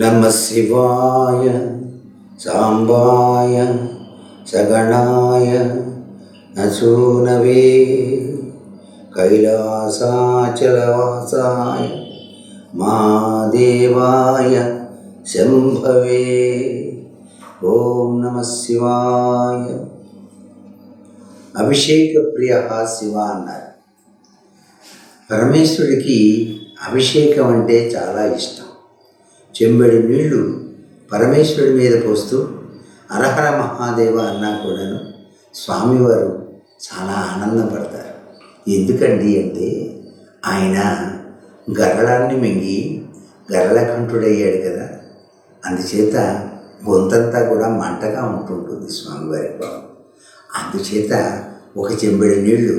నమ శివాయ సాంబాయ సగణాయ నసూనవే కైలాసాచలవాసాయ మాదేవాయ శంభవే ఓం నమ శివాయ అభిషేక ప్రియ శివ అన్నారు. పరమేశ్వరుడికి అభిషేకం అంటే చాలా ఇష్టం. చెంబడి నీళ్ళు పరమేశ్వరుడి మీద పోస్తూ అరహర మహాదేవ అన్నా కూడాను స్వామివారు చాలా ఆనందపడతారు. ఎందుకండి అంటే ఆయన గరళాన్ని మింగి గరళకంఠుడయ్యాడు కదా. అందుచేత గొంతంతా కూడా మంటగా ఉంటుంటుంది స్వామివారి అందుచేత ఒక చెంబడి నీళ్ళు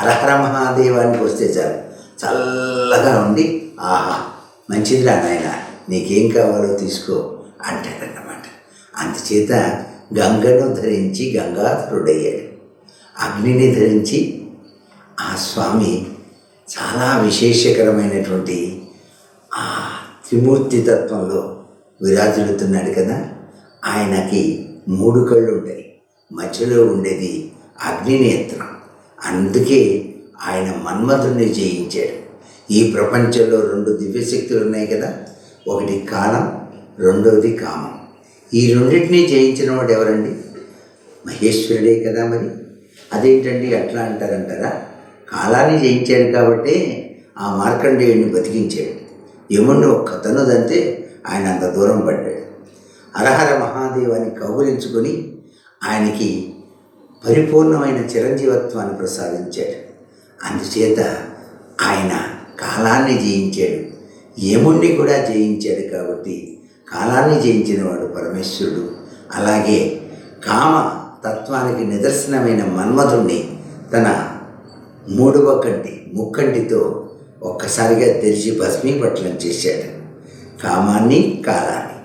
అరహర మహాదేవానికి వస్తే చాలు చల్లగా ఉండి ఆహా మంచిదిరా నాయన నీకేం కావాలో తీసుకో అంటాడన్నమాట. అందుచేత గంగను ధరించి గంగాధరుడయ్యాడు. అగ్నిని ధరించి ఆ స్వామి చాలా విశేషకరమైనటువంటి ఆ త్రిమూర్తి తత్వంలో విరాజులుతున్నాడు కదా. ఆయనకి మూడు కళ్ళు ఉంటాయి మధ్యలో ఉండేది అగ్నినేత్రం. అందుకే ఆయన మన్మధుణ్ణి జయించాడు. ఈ ప్రపంచంలో రెండు దివ్యశక్తులు ఉన్నాయి కదా. ఒకటి కాలం రెండవది కామం. ఈ రెండింటినీ జయించిన వాడు ఎవరండి? మహేశ్వరుడే కదా మరి. అదేంటండి అట్లా అంటారంటారా? కాలాన్ని జయించాడు కాబట్టి ఆ మార్కండేయుడిని బతికించాడు. యముణ్ణి ఒక్క తన్నుదంతే ఆయన అంత దూరం పడ్డాడు. అరహర మహాదేవాన్ని కౌగులించుకొని ఆయనకి పరిపూర్ణమైన చిరంజీవత్వాన్ని ప్రసాదించాడు. అందుచేత ఆయన కాలాన్ని జయించాడు. యముణ్ణి కూడా జయించాడు కాబట్టి కాలాన్ని జయించినవాడు పరమేశ్వరుడు. అలాగే కామ తత్వానికి నిదర్శనమైన మన్మధుణ్ణి తన మూడవ కంటి ముక్కంటితో ఒక్కసారిగా తెరిచి భస్మీపట్లం చేశాడు. కామాన్ని కాలాన్ని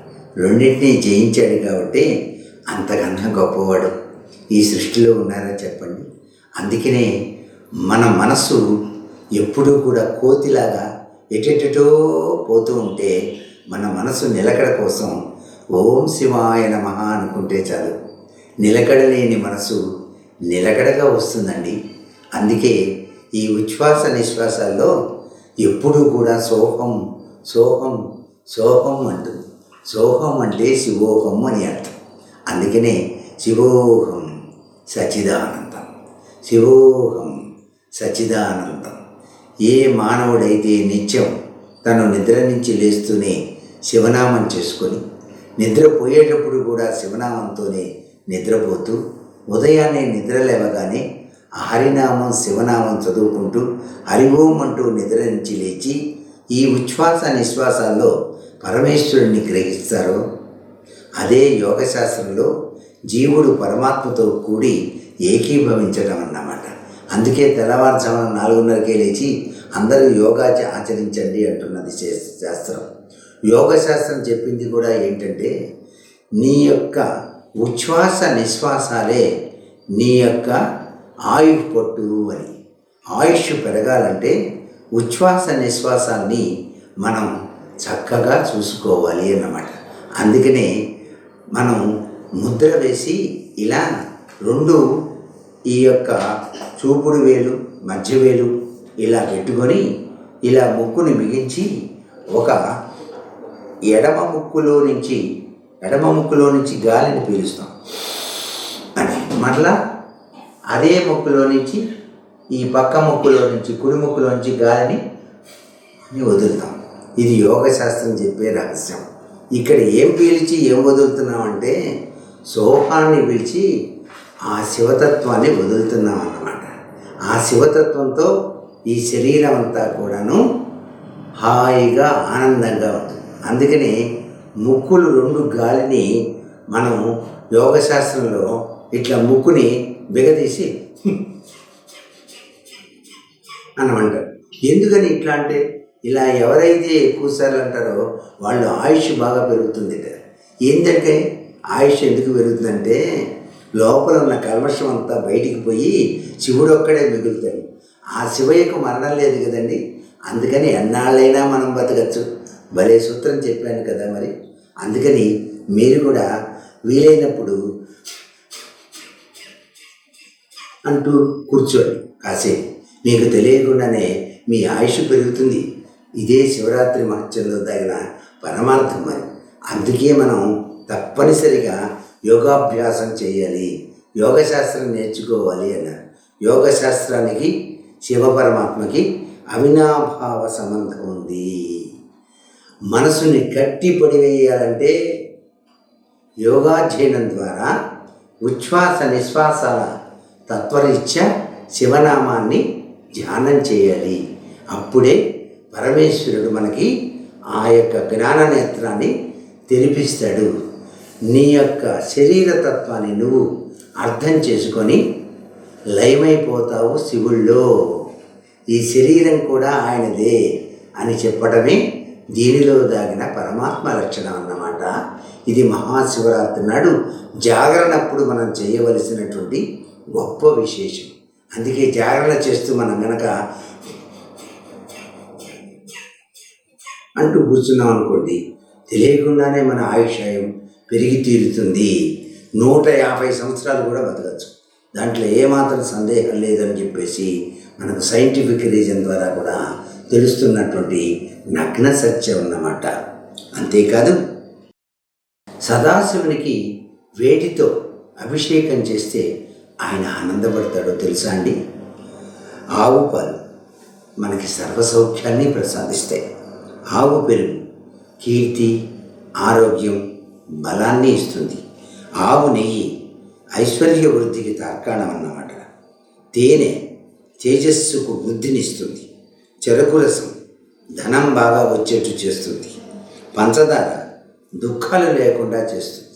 రెండింటినీ జయించాడు కాబట్టి అంతకన్నా గొప్పవాడు. ఈ సృష్టిలో ఉన్నారని చెప్పండి. అందుకనే మన మనసు ఎప్పుడూ కూడా కోతిలాగా ఎటెటో పోతూ ఉంటే మన మనసు నిలకడ కోసం ఓం శివాయ నమ అనుకుంటే చాలు. నిలకడ లేని మనసు నిలకడగా వస్తుందండి. అందుకే ఈ ఉచ్ఛ్వాస నిశ్వాసాల్లో ఎప్పుడూ కూడా శోకం శోకం శోకం అంటుంది శోకం అంటే శివోహం అని అర్థం. అందుకనే శివోహం సచిదానందం శివోహం సచిదానందం ఏ మానవుడైతే నిత్యం తను నిద్ర నుంచి లేస్తూనే శివనామం చేసుకొని నిద్రపోయేటప్పుడు కూడా శివనామంతోనే నిద్రపోతూ ఉదయాన్నే నిద్ర లేవగానే హరినామం శివనామం చదువుకుంటూ హరి ఓం అంటూ నిద్ర నుంచి లేచి ఈ ఉచ్ఛ్వాస నిశ్వాసాల్లో పరమేశ్వరుణ్ణి గ్రహిస్తారో అదే యోగశాస్త్రంలో జీవుడు పరమాత్మతో కూడి ఏకీభవించడం అన్నమాట అందుకే తెల్లవారుజామున నాలుగున్నరకే లేచి అందరూ యోగా ఆచరించండి అంటున్నది శా- శాస్త్రం. చెప్పింది కూడా ఏంటంటే నీ యొక్క ఉచ్ఛ్వాస నిశ్వాసాలే నీ యొక్క ఆయుష్ పొట్టు అని. ఆయుష్ పెరగాలంటే ఉచ్ఛ్వాస నిశ్వాసాన్ని మనం చక్కగా చూసుకోవాలి అన్నమాట. అందుకనే మనం ముద్ర వేసి ఇలా రెండు ఈ యొక్క చూపుడు వేలు మధ్య వేలు ఇలా పెట్టుకొని ఇలా ముక్కుని బిగించి ఒక ఎడమ ముక్కులో నుంచి ఎడమ ముక్కులో నుంచి గాలిని పీలుస్తాం. అని మరలా అదే ముక్కులో నుంచి ఈ పక్క ముక్కులో నుంచి కుడి ముక్కులో నుంచి గాలిని వదులుతాం. ఇది యోగ శాస్త్రం చెప్పే రహస్యం. ఇక్కడ ఏం పీల్చి ఏం వదులుతున్నాం అంటే సోహాన్ని పిలిచి ఆ శివతత్వాన్ని వదులుతున్నాం అన్నమాట. ఆ శివతత్వంతో ఈ శరీరం అంతా కూడాను హాయిగా ఆనందంగా ఉంటుంది. అందుకని ముక్కులు రెండు గాలిని మనం యోగశాస్త్రంలో ఇట్లా ముక్కుని బిగదీసి అనమంటారు. ఎందుకని ఇట్లా అంటే ఇలా ఎవరైతే ఎక్కువసార్లు అంటారో వాళ్ళు ఆయుష్ బాగా పెరుగుతుంది ఏంటంటే ఆయుష్ ఎందుకు పెరుగుతుందంటే లోపల ఉన్న కల్మషం అంతా బయటికి పోయి శివుడు ఒక్కడే మిగులుతాడు. ఆ శివయ్యకు మరణం లేదు కదండి. అందుకని ఎన్నాళ్ళైనా మనం బతకచ్చు. భలే సూత్రం చెప్పాను కదా మరి. అందుకని మీరు కూడా వీలైనప్పుడు అంటూ కూర్చోండి. కాసేపు. మీకు తెలియకుండానే మీ ఆయుష్ పెరుగుతుంది. ఇదే శివరాత్రి మహత్యంలో తగిన పరమార్థం మరి. అందుకే మనం తప్పనిసరిగా యోగాభ్యాసం చేయాలి. యోగశాస్త్రం నేర్చుకోవాలి అన్నారు. యోగశాస్త్రానికి శివపరమాత్మకి అవినాభావ సంబంధం ఉంది. మనసుని గట్టి పడివేయాలంటే యోగాధ్యయనం ద్వారా ఉచ్ఛ్వాస నిశ్వాసాల తత్వరీత్యా శివనామాన్ని ధ్యానం చేయాలి. అప్పుడే పరమేశ్వరుడు మనకి ఆ యొక్క జ్ఞాన నేత్రాన్ని తెరిపిస్తాడు. నీ యొక్క శరీర తత్వాన్ని నువ్వు అర్థం చేసుకొని లయమైపోతావు శివుల్లో. ఈ శరీరం కూడా ఆయనదే అని చెప్పడమే దీనిలో దాగిన పరమాత్మ లక్షణం అన్నమాట. ఇది మహాశివరాత్రి నాడు జాగరణప్పుడు మనం చేయవలసినటువంటి గొప్ప విశేషం. అందుకే జాగరణ చేస్తూ మనం గనక అంటూ కూర్చున్నాం అనుకోండి తెలియకుండానే మన ఆయుషాయం పెరిగి తీరుతుంది. నూట యాభై సంవత్సరాలు కూడా బతకచ్చు. దాంట్లో ఏమాత్రం సందేహం లేదని చెప్పేసి మనకు సైంటిఫిక్ రీజన్ ద్వారా కూడా తెలుస్తున్నటువంటి నగ్న సత్యం అన్నమాట. అంతేకాదు సదాశివునికి వేటితో అభిషేకం చేస్తే ఆయన ఆనందపడతాడో తెలుసా అండి? ఆవు పాలు మనకి సర్వసౌఖ్యాన్ని ప్రసాదిస్తాయి. ఆవు పెరుగు కీర్తి ఆరోగ్యం బలాన్ని ఇస్తుంది. ఆవు నెయ్యి ఐశ్వర్య వృద్ధికి తార్కాణం అన్నమాట. తేనె తేజస్సుకు వృద్ధినిస్తుంది చెరకు రసం ధనం బాగా వచ్చేట్టు చేస్తుంది. పంచదార దుఃఖాలు లేకుండా చేస్తుంది.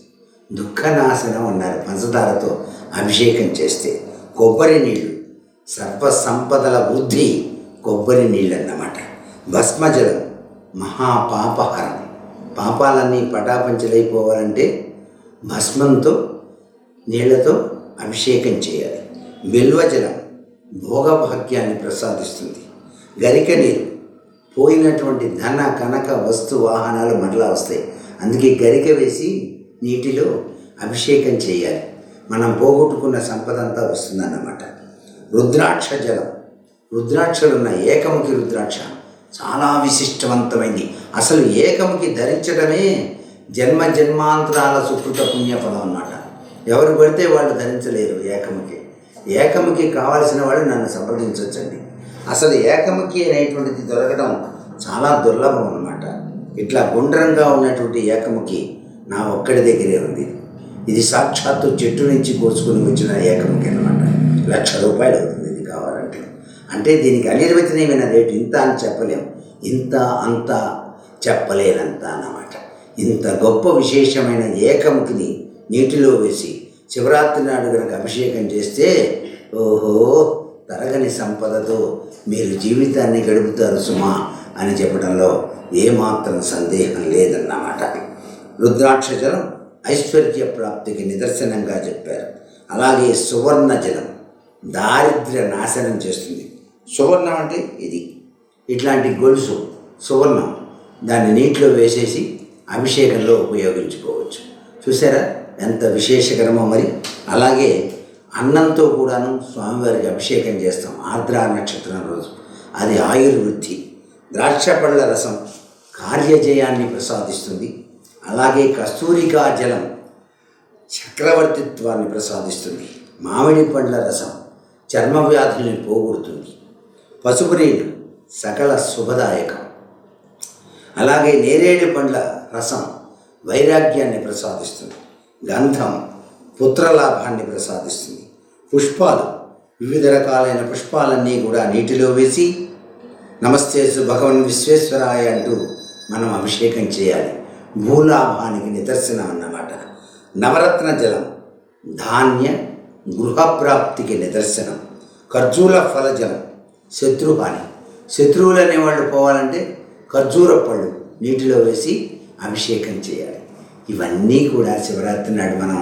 దుఃఖనాశనం అన్నారు పంచదారతో అభిషేకం చేస్తే. కొబ్బరి నీళ్ళు సర్వ సంపదల వృద్ధి కొబ్బరి నీళ్ళు అన్నమాట భస్మజలం మహాపాపహరం పాపాలన్నీ పటాపంచలైపోవాలంటే భస్మంతో నీళ్ళతో అభిషేకం చేయాలి. బిల్వజలం భోగభాగ్యాన్ని ప్రసాదిస్తుంది. గరిక నీరు పోయినటువంటి ధన కనక వస్తు వాహనాలు మరలా వస్తాయి. అందుకే గరిక వేసి నీటిలో అభిషేకం చేయాలి. మనం పోగొట్టుకున్న సంపద అంతా వస్తుందన్నమాట. రుద్రాక్ష జలం. రుద్రాక్షలు ఉన్న ఏకముఖి రుద్రాక్ష చాలా విశిష్టవంతమైంది. అసలు ఏకముఖి ధరించడమే జన్మ జన్మాంతరాల సుకృత పుణ్యఫలం అన్నమాట. ఎవరు పడితే వాళ్ళు ధరించలేరు ఏకముఖి. ఏకముఖి కావాల్సిన వాళ్ళు నన్ను సంప్రదించవచ్చండి అసలు ఏకముఖి అనేటువంటిది దొరకడం చాలా దుర్లభం అన్నమాట. ఇట్లా గుండ్రంగా ఉన్నటువంటి ఏకముఖి నా ఒక్కడి దగ్గరే ఉంది. ఇది సాక్షాత్తు చెట్టు నుంచి కోసుకుని వచ్చిన ఏకముఖి అన్నమాట. లక్ష రూపాయలు అవుతుంది ఇది కావాలంటే. అంటే దీనికి అనిర్వచనీయమైన రేటు ఇంత అని చెప్పలేం. ఇంత అంత చెప్పలేనంత అన్నమాట. ఇంత గొప్ప విశేషమైన ఏకముఖిని నీటిలో వేసి శివరాత్రి నాడు కనుక అభిషేకం చేస్తే ఓహో తరగని సంపదతో మీరు జీవితాన్ని గడుపుతారు సుమా అని చెప్పడంలో ఏమాత్రం సందేహం లేదన్నమాట. రుద్రాక్ష జలం ఐశ్వర్య ప్రాప్తికి నిదర్శనంగా చెప్పారు. అలాగే సువర్ణ జలం దారిద్ర్య నాశనం చేస్తుంది. సువర్ణం అంటే ఇది. ఇట్లాంటి గొలుసు సువర్ణం దాన్ని నీటిలో వేసేసి అభిషేకంలో ఉపయోగించుకోవచ్చు. చూసారా ఎంత విశేషకరమో మరి. అలాగే అన్నంతో కూడాను స్వామివారికి అభిషేకం చేస్తాం ఆర్ద్ర నక్షత్రం రోజు. అది ఆయుర్వృద్ధి. ద్రాక్ష పళ్ళ రసం కార్యజయాన్ని ప్రసాదిస్తుంది. అలాగే కస్తూరికా జలం చక్రవర్తిత్వాన్ని ప్రసాదిస్తుంది. మామిడి పండ్ల రసం చర్మ వ్యాధుల్ని పోగొడుతుంది. పసుపు నీళ్ళు సకల శుభదాయకం. అలాగే నేరేడు పండ్ల రసం వైరాగ్యాన్ని ప్రసాదిస్తుంది. గంధం పుత్రలాభాన్ని ప్రసాదిస్తుంది. పుష్పాలు వివిధ రకాలైన పుష్పాలన్నీ కూడా నీటిలో వేసి నమస్తే భగవన్ విశ్వేశ్వరాయ అంటూ మనం అభిషేకం చేయాలి. భూలాభానికి నిదర్శనం అన్నమాట. నవరత్న జలం ధాన్య గృహప్రాప్తికి నిదర్శనం. ఖర్జూర ఫలజలం శత్రుహాని శత్రువులు అనేవాళ్ళు పోవాలంటే ఖర్జూర పళ్ళు నీటిలో వేసి అభిషేకం చేయాలి. ఇవన్నీ కూడా శివరాత్రి నాడు మనం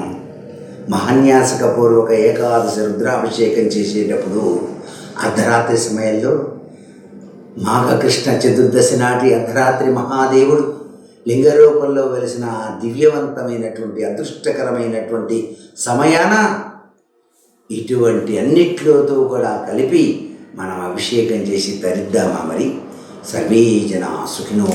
మహాన్యాసకపూర్వక ఏకాదశి రుద్రాభిషేకం చేసేటప్పుడు అర్ధరాత్రి సమయంలో మాఘకృష్ణ చతుర్దశి నాటి అర్ధరాత్రి మహాదేవుడు లింగ రూపంలో వెలిసిన దివ్యవంతమైనటువంటి అదృష్టకరమైనటువంటి సమయాన ఇటువంటి అన్నిట్లోతో కూడా కలిపి మనం అభిషేకం చేసి తరిద్దామా మరి? సర్వే జన సుఖినో